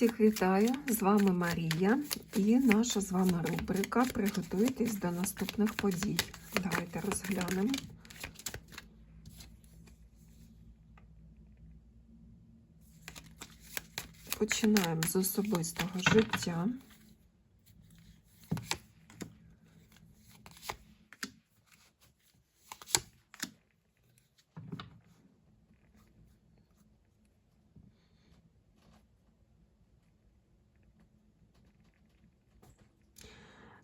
Всіх вітаю! З вами Марія і наша з вами рубрика Приготуйтесь до наступних подій. Давайте розглянемо. Починаємо з особистого життя.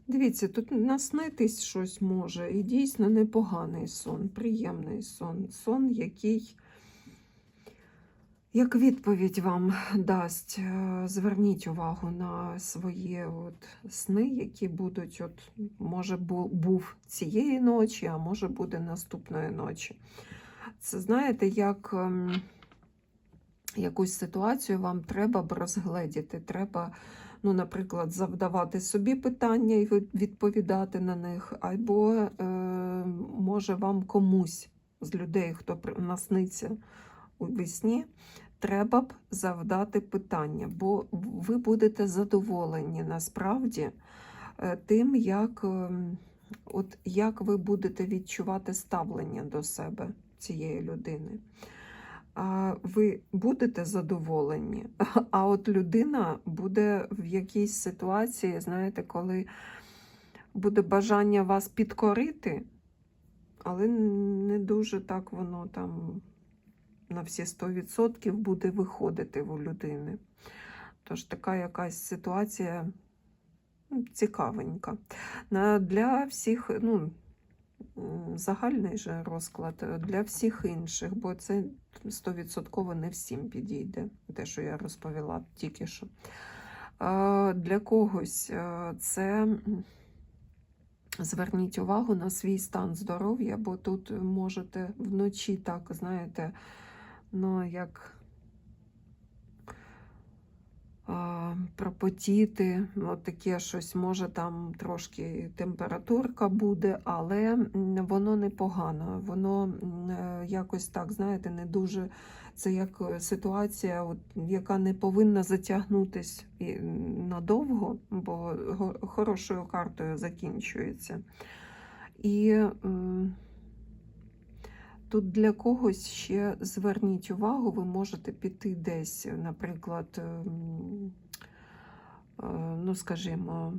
Дивіться, тут наснитись щось може, і дійсно непоганий сон, приємний сон. Сон, який, як відповідь вам дасть, Е, зверніть увагу на свої от сни, які будуть, от, може, бу- був цієї ночі, а може буде наступної ночі. Це знаєте, як ем, якусь ситуацію вам треба б розгледіти, треба ну, наприклад, завдавати собі питання і відповідати на них, або е, може вам комусь з людей, хто насниться у весні, треба б завдати питання, бо ви будете задоволені насправді е, тим, як, ем, от, як ви будете відчувати ставлення до себе цієї людини ви будете задоволені, а от людина буде в якійсь ситуації, знаєте, коли буде бажання вас підкорити, але не дуже так воно там на всі 100% буде виходити у людини. Тож така якась ситуація ну, цікавенька. Для всіх, ну, загальний же розклад е, для всіх інших, бо це 100% не всім підійде, те, що я розповіла тільки що. Для когось е, це зверніть увагу на свій стан здоров'я, бо тут можете вночі так, знаєте, ну як пропотіти, от таке щось, може там трошки температурка буде, але воно непогано. Воно е, якось так, знаєте, не дуже. Це як е, ситуація, от, яка не повинна затягнутись надовго, бо хорошою картою закінчується. І Тут для когось ще зверніть увагу, ви можете піти десь, наприклад, ем, е, ну, скажімо,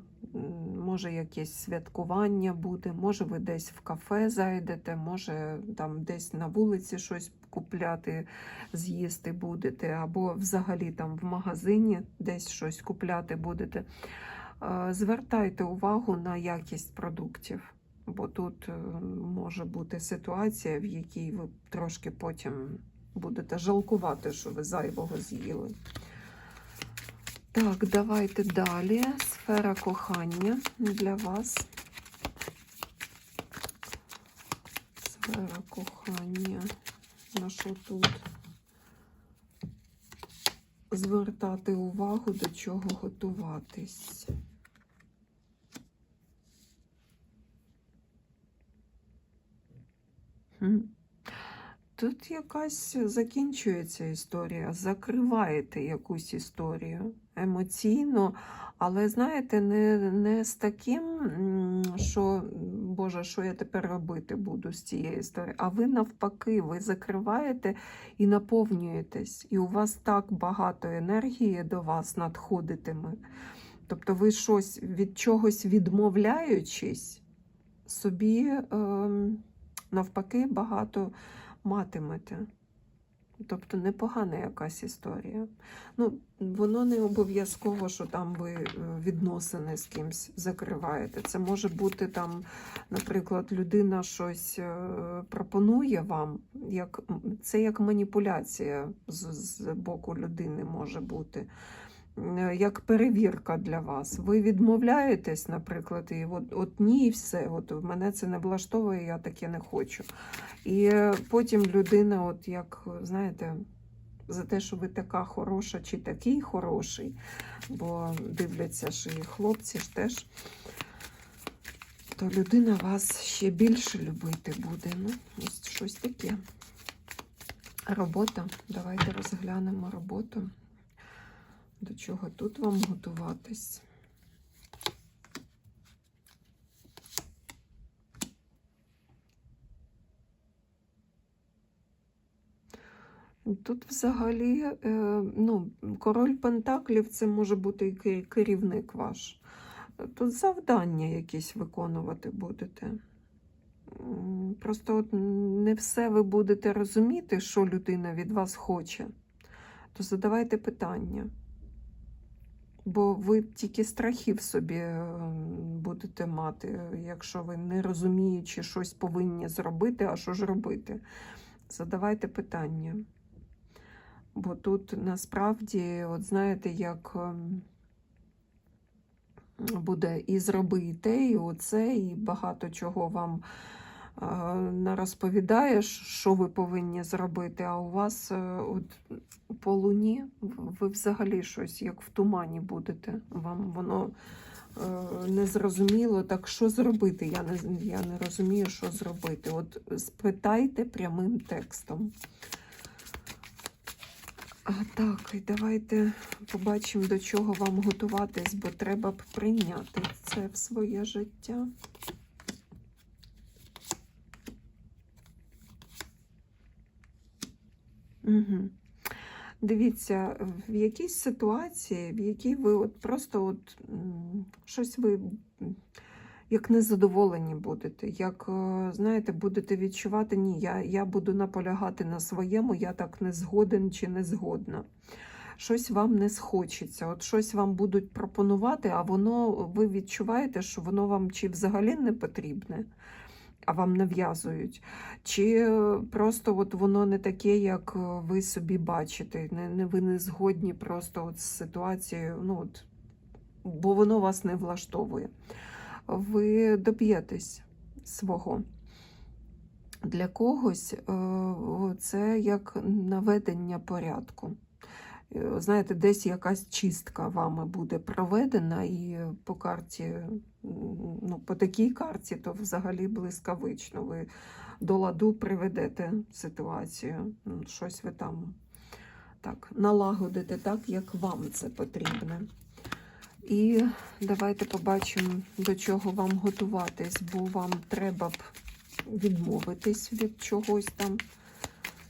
може якесь святкування буде, може ви десь в кафе зайдете, може там десь на вулиці щось купляти, з'їсти будете, або взагалі там в магазині десь щось купляти будете. Е, Звертайте увагу на якість продуктів бо тут е, може бути ситуація, в якій ви трошки потім будете жалкувати, що ви зайвого з'їли. Так, давайте далі. Сфера кохання для вас. Сфера кохання. На що тут? Звертати увагу, до чого готуватись. Тут якась закінчується історія, закриваєте якусь історію емоційно, але знаєте, не, не з таким, що Боже, що я тепер робити буду з цієї історії, а ви навпаки, ви закриваєте і наповнюєтесь, і у вас так багато енергії до вас надходитиме. Тобто ви щось від чогось відмовляючись, собі. Ем, навпаки, багато матимете. Тобто непогана якась історія. Ну, воно не обов'язково, що там ви е, відносини з кимсь закриваєте. Це може бути там, наприклад, людина щось е, пропонує вам, як, це як маніпуляція з, з боку людини може бути. Е, Як перевірка для вас. Ви відмовляєтесь, наприклад, і от, от ні, і все. От мене це не влаштовує, я таке не хочу. І е, потім людина, от як знаєте, за те, що ви така хороша чи такий хороший, бо дивляться ж і хлопці ж теж, то людина вас ще більше любити буде. Ну, ось щось таке. Робота. Давайте розглянемо роботу. До чого тут вам готуватись? Тут взагалі, е, ну, король Пентаклів це може бути і керівник ваш. Тут завдання якісь виконувати будете. Просто от не все ви будете розуміти, що людина від вас хоче, то задавайте питання. Бо ви тільки страхів собі е, будете мати, якщо ви не розуміючи, щось повинні зробити, а що ж робити. Задавайте питання. Бо тут насправді, от знаєте, як ем, буде і зроби і оце, і багато чого вам не розповідає, що ви повинні зробити, а у вас е, от, по луні ви взагалі щось як в тумані будете. Вам воно е, не зрозуміло, так що зробити? Я не, я не розумію, що зробити. От спитайте прямим текстом. А, так, і давайте побачимо, до чого вам готуватись, бо треба б прийняти це в своє життя. Угу. Дивіться, в якійсь ситуації, в якій ви от просто от, щось ви як незадоволені будете, як, е, знаєте, будете відчувати, ні, я, я буду наполягати на своєму, я так не згоден чи не згодна. Щось вам не схочеться, от щось вам будуть пропонувати, а воно ви відчуваєте, що воно вам чи взагалі не потрібне, а вам нав'язують, чи просто от воно не таке, як е, ви собі бачите. Не, не ви не згодні просто от з ситуацією, ну от, бо воно вас не влаштовує. Ви доб'єтесь свого. Для когось е, це як наведення порядку. Е, Знаєте, десь якась чистка вами буде проведена, і по карті, ну, по такій карті, то взагалі блискавично. Ви до ладу приведете ситуацію. Щось ви там так налагодите так, як вам це потрібне. І давайте побачимо, до чого вам готуватись, бо вам треба б відмовитись від чогось там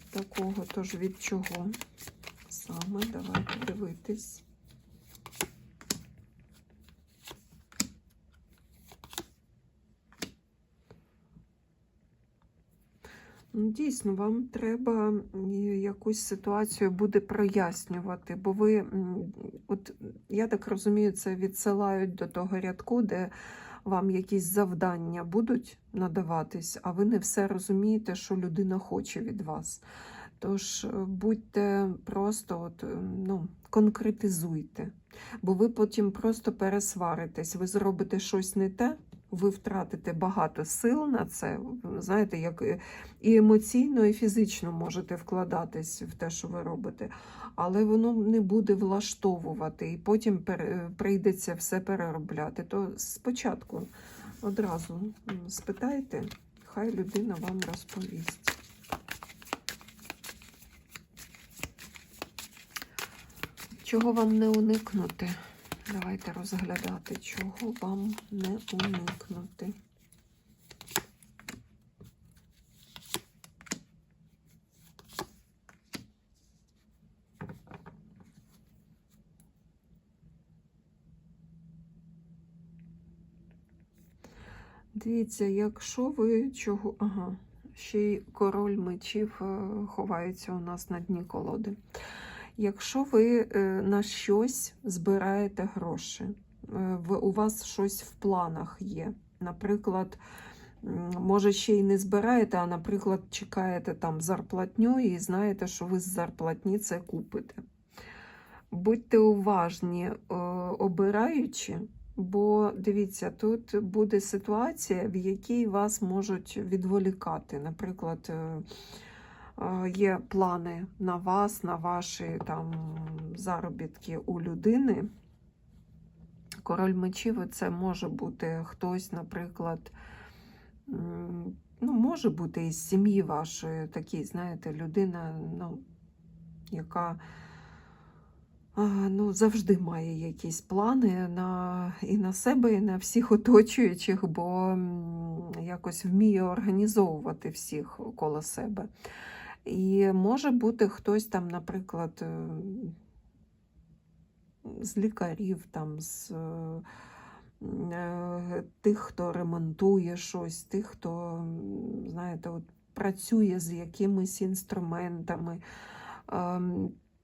такого, тож від чого саме давайте дивитись. Ну, Дійсно, вам треба якусь ситуацію буде прояснювати, бо ви, от я так розумію, це відсилають до того рядку, де вам якісь завдання будуть надаватись, а ви не все розумієте, що людина хоче від вас. Тож е, будьте просто от, е, ну, конкретизуйте, бо ви потім просто пересваритесь, ви зробите щось не те, ви втратите багато сил на це. Знаєте, як е, і емоційно, і фізично можете вкладатись в те, що ви робите, але воно не буде влаштовувати, і потім прийдеться все переробляти. То спочатку одразу спитайте, хай людина вам розповість. Чого вам не уникнути? Давайте розглядати, чого вам не уникнути. Дивіться, якщо ви чого. Ага, ще й король мечів е, ховається у нас на дні колоди. Якщо ви е, на щось збираєте гроші, е, у вас щось в планах є. Наприклад, може ще й не збираєте, а, наприклад, чекаєте там зарплатню і знаєте, що ви з зарплатні це купите. Будьте уважні, е, обираючи, бо дивіться, тут буде ситуація, в якій вас можуть відволікати. Наприклад, є плани на вас, на ваші там заробітки у людини. Король мечів це може бути хтось, наприклад, ну, може бути із сім'ї вашої, такий, знаєте, людина, ну, яка ну, завжди має якісь плани на, і на себе, і на всіх оточуючих, бо якось вміє організовувати всіх коло себе. І може бути хтось там, наприклад, е, з лікарів, там, з е, е, тих, хто ремонтує щось, тих, хто, знаєте, от працює з якимись інструментами.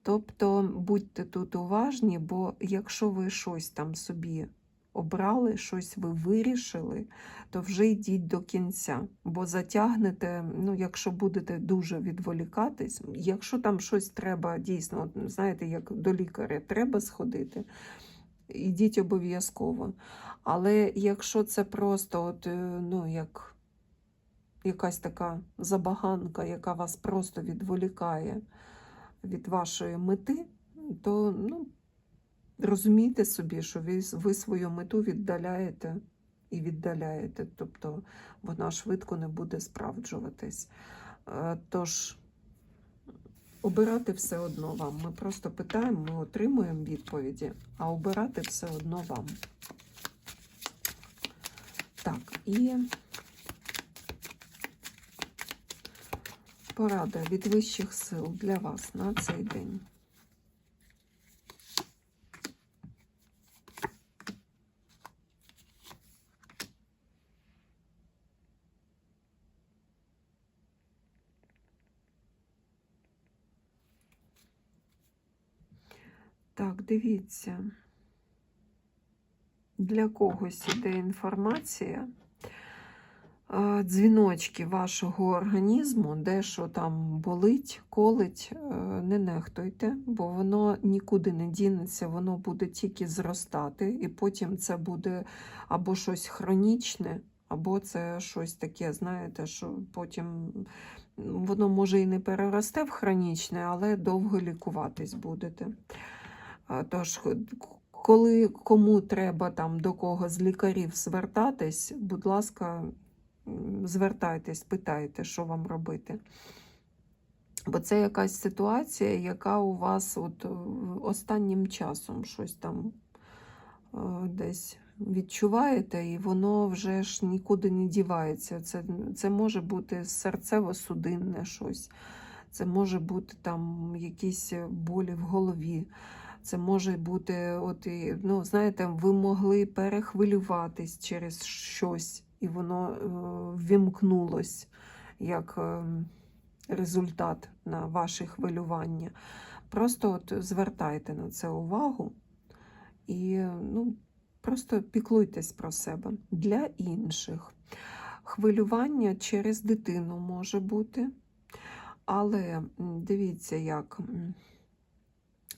Тобто будьте тут уважні, бо якщо ви щось там собі обрали, щось ви вирішили, то вже йдіть до кінця, бо затягнете, ну, якщо будете дуже відволікатись, якщо там щось треба дійсно, знаєте, як до лікаря треба сходити, ідіть обов'язково. Але якщо це просто от, е, ну, як якась така забаганка, яка вас просто відволікає від вашої мети, то ну, розумійте собі, що ви, ви свою мету віддаляєте і віддаляєте, тобто вона швидко не буде справджуватись. Е, Тож обирати все одно вам. Ми просто питаємо, ми отримуємо відповіді, а обирати все одно вам. Так, і порада від вищих сил для вас на цей день. Так, дивіться. Для когось іде інформація, е, дзвіночки вашого організму, де що там болить, колить, е, не нехтуйте, бо воно нікуди не дінеться, воно буде тільки зростати, і потім це буде або щось хронічне, або це щось таке, знаєте, що потім воно може і не переросте в хронічне, але довго лікуватись будете. Тож, коли кому треба там до кого з лікарів звертатись, будь ласка, звертайтесь, питайте, що вам робити. Бо це якась ситуація, яка у вас от е, останнім часом щось там е, десь відчуваєте, і воно вже ж нікуди не дівається. Це, це може бути серцево-судинне щось, це може бути там якісь болі в голові. Це може бути, от ну, знаєте, ви могли перехвилюватись через щось, і воно е, ввімкнулось як е, результат на ваші хвилювання. Просто от звертайте на це увагу і ну, просто піклуйтесь про себе для інших. Хвилювання через дитину може бути, але дивіться, як.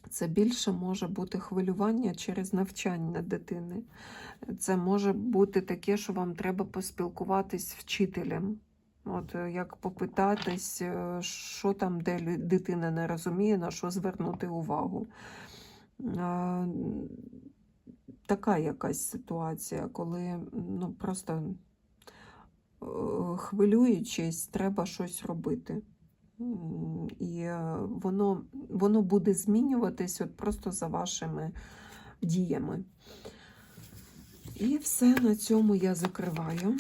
Це більше може бути хвилювання через навчання дитини. Це може бути таке, що вам треба поспілкуватись з вчителем. От е, як попитатись, е, що там, де дитина не розуміє, на що звернути увагу. Е, Така якась ситуація, коли ну, просто хвилюючись, треба щось робити. І е, воно, воно буде змінюватись от просто за вашими діями. І все на цьому я закриваю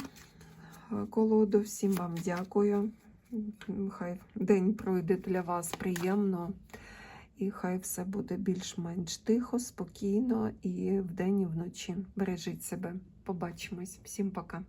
е, колоду. Всім вам дякую. Хай день пройде для вас приємно. І хай все буде більш-менш тихо, спокійно і вдень, і вночі. Бережіть себе. Побачимось. Всім пока.